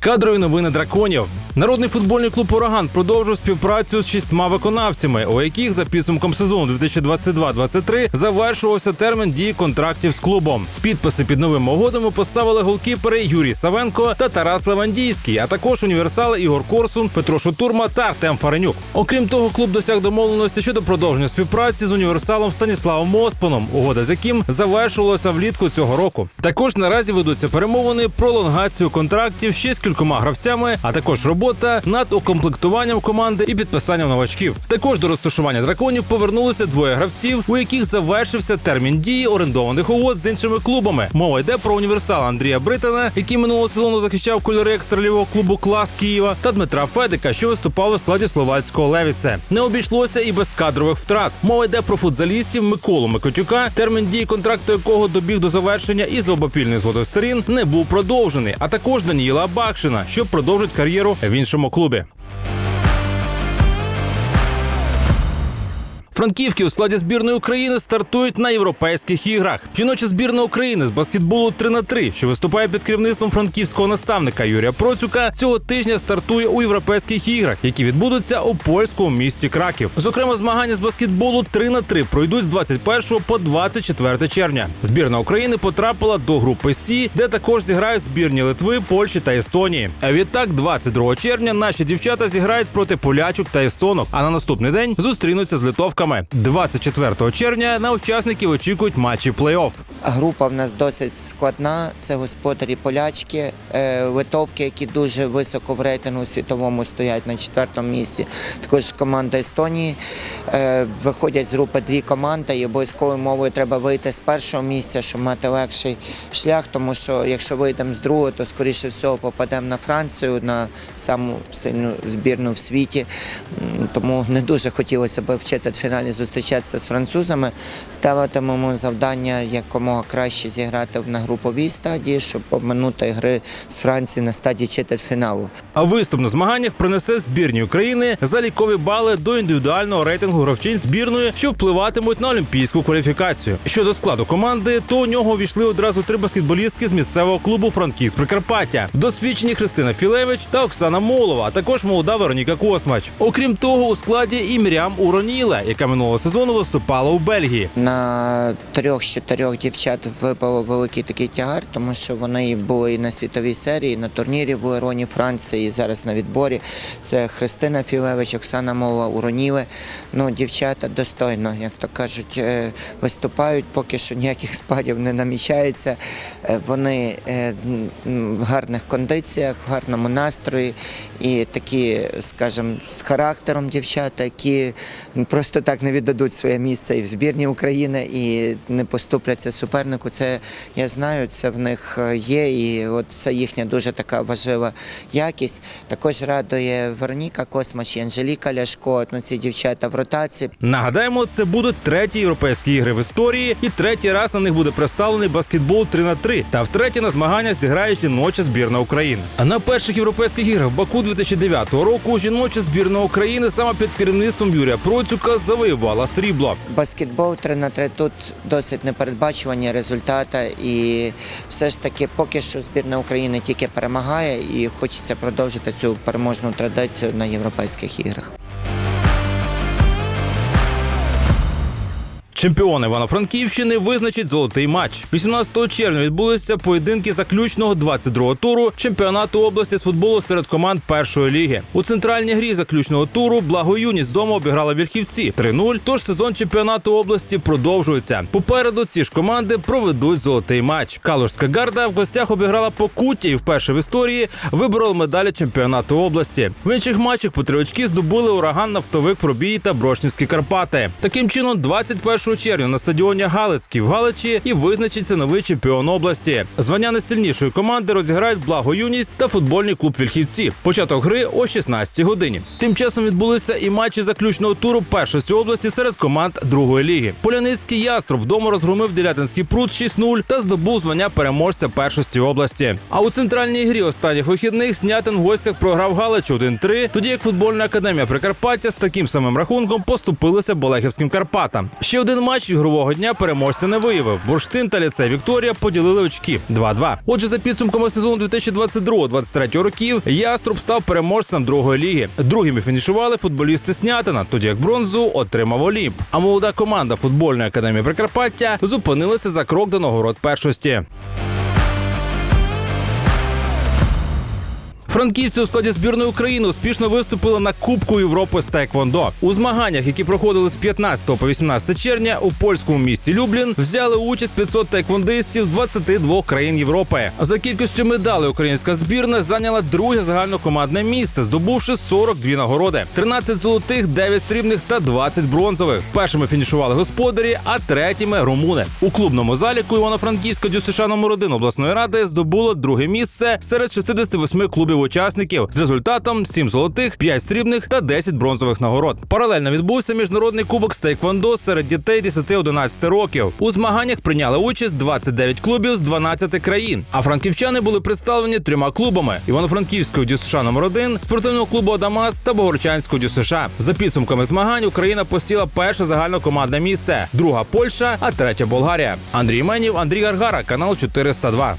Кадрові новини драконів. Народний футбольний клуб Ураган продовжив співпрацю з шістьма виконавцями, у яких за підсумком сезону 2022-23 завершувався термін дії контрактів з клубом. Підписи під новими угодами поставили голкіпери Юрій Савенко та Тарас Левандійський, а також універсали Ігор Корсун, Петро Шутурма та Артем Фаренюк. Окрім того, клуб досяг домовленості щодо продовження співпраці з універсалом Станіславом Моспаном, угода з яким завершувалася влітку цього року. Також наразі ведуться перемовини про лонгацію контрактів з кількома гравцями, а також робота над укомплектуванням команди і підписанням новачків. Також до розташування драконів повернулися двоє гравців, у яких завершився термін дії орендованих угод з іншими клубами. Мова йде про універсала Андрія Британа, який минулого сезону захищав кольори екстралівого клубу Клас Києва, та Дмитра Федика, що виступав у складі словацького Левіце. Не обійшлося і без кадрових втрат. Мова йде про футзалістів Миколу Микотюка, термін дії контракту якого добіг до завершення і за обопільною згодою сторін не був продовжений, а також Даніїла Бакшина, що продовжить кар'єру в іншому клубі. Франківки у складі збірної України стартують на європейських іграх. Жіноча збірна України з баскетболу 3 на 3 що виступає під керівництвом франківського наставника Юрія Процюка, цього тижня стартує у європейських іграх, які відбудуться у польському місті Краків. Зокрема, змагання з баскетболу 3 на 3 пройдуть з 21 по 24 червня. Збірна України потрапила до групи Сі, де також зіграють збірні Литви, Польщі та Естонії. А відтак, 22 червня, наші дівчата зіграють проти полячок та естонок. А на наступний день зустрінуться з литовками. 24 червня на учасників очікують матчі плей-офф. Група в нас досить складна. Це господарі полячки, е, литовки, які дуже високо в рейтингу світовому стоять на четвертому місці. Також команда Естонії. Е, Виходять з групи дві команди, і обов'язковою мовою треба вийти з першого місця, щоб мати легший шлях. Тому що якщо вийдемо з другого, то скоріше всього попадемо на Францію, на саму сильну збірну в світі. Тому не дуже хотілося б в четвертьфіналі зустрічатися з французами. Ставитимемо завдання якомога краще зіграти на груповій стадії, щоб обминути гри з Франції на стадії четвертьфіналу. А виступ на змаганнях принесе збірні України залікові бали до індивідуального рейтингу гравчинь збірної, що впливатимуть на олімпійську кваліфікацію. Щодо складу команди, то у нього увійшли одразу три баскетболістки з місцевого клубу Франківськ Прикарпаття, досвідчені Христина Філевич та Оксана Молова, а також молода Вероніка Космач. Окрім того, у складі і Мірям Уроніла, яка минулого сезону виступала у Бельгії. На трьох з чотирьох дівчат випав великий такий тягар, тому що вони були і на світовій серії, і на турнірі в Уероні Франції, зараз на відборі. Це Христина Філевич, Оксана Мова, Уроніли. Ну, дівчата достойно, як то кажуть, е, виступають, поки що ніяких спадів не намічається. Е, Вони е, в гарних кондиціях, в гарному настрої і такі, скажімо, з характером дівчата, які просто так не віддадуть своє місце і в збірні України, і не поступляться супернику. Це я знаю, це в них є, і от це їхня дуже така важлива якість. Також радує Вероніка Космач і Анжеліка Ляшко. Ну, ці дівчата в ротації. Нагадаємо, це будуть треті європейські ігри в історії, і третій раз на них буде представлений баскетбол 3 на 3 Та втретє на змаганнях зіграє жіноча збірна України. А на перших європейських іграх в Баку 2009 року жіноча збірна України саме під керівництвом Юрія Процюка завоювала срібло. Баскетбол 3 на 3 тут досить непередбачувані результати, і все ж таки поки що збірна України тільки перемагає, і хочеться продовжити цю переможну традицію на європейських іграх. Чемпіон Івано-Франківщини визначить золотий матч. 18 червня відбулися поєдинки заключного 22-го туру чемпіонату області з футболу серед команд першої ліги. У центральній грі заключного туру благоюність дома обіграла Вільхівці 3-0, Тож сезон чемпіонату області продовжується. Попереду ці ж команди проведуть золотий матч. Калужська гарда в гостях обіграла Покуття і вперше в історії виборола медалі чемпіонату області. В інших матчах по здобули ураган, нафтовик пробій та Брошнівські Карпати. Таким чином, 21 червня на стадіоні Галицький в Галичі і визначиться новий чемпіон області. Звання найсильнішої команди розіграють благо юність та футбольний клуб Вільхівці. Початок гри о 16 годині. Тим часом відбулися і матчі заключного туру першості області серед команд другої ліги. Поляницький яструб вдома розгромив Делятинський пруд 6-0 та здобув звання переможця першості області. А у центральній грі останніх вихідних Снятин в гостях програв Галич 1-3, тоді як футбольна академія Прикарпаття з таким самим рахунком поступилася Болехівським Карпатам. Ще один один матч ігрового дня переможця не виявив. Бурштин та ліце Вікторія поділили очки 2-2. Отже, за підсумками сезону 2022-2023 років Яструб став переможцем другої ліги. Другими фінішували футболісти Снятина, тоді як бронзу отримав Олімп. А молода команда футбольної академії Прикарпаття зупинилася за крок до нагород першості. Франківці у складі збірної України успішно виступили на Кубку Європи з Теквондо. У змаганнях, які проходили з 15 по 18 червня у польському місті Люблін, взяли участь 500 теквондистів з 22 країн Європи. За кількістю медалей українська збірна зайняла друге загальнокомандне місце, здобувши 42 нагороди: 13 золотих, 9 срібних та 20 бронзових. Першими фінішували господарі, а третіми румуни. У клубному заліку Івано-Франківська ДЮСШ номер 1 обласної ради здобуло друге місце серед 68 клубів учасників з результатом 7 золотих, 5 срібних та 10 бронзових нагород. Паралельно відбувся міжнародний кубок з тейквондо серед дітей 10-11 років. У змаганнях прийняли участь 29 клубів з 12 країн. А франківчани були представлені трьома клубами: Івано-Франківського ДЮСШ номер 1 спортивного клубу Адамас та Богорчанського ДЮСШ. За підсумками змагань Україна посіла перше загальнокомандне місце, друга Польща, а третя Болгарія. Андрій Менів, Андрій Гаргара, канал 402.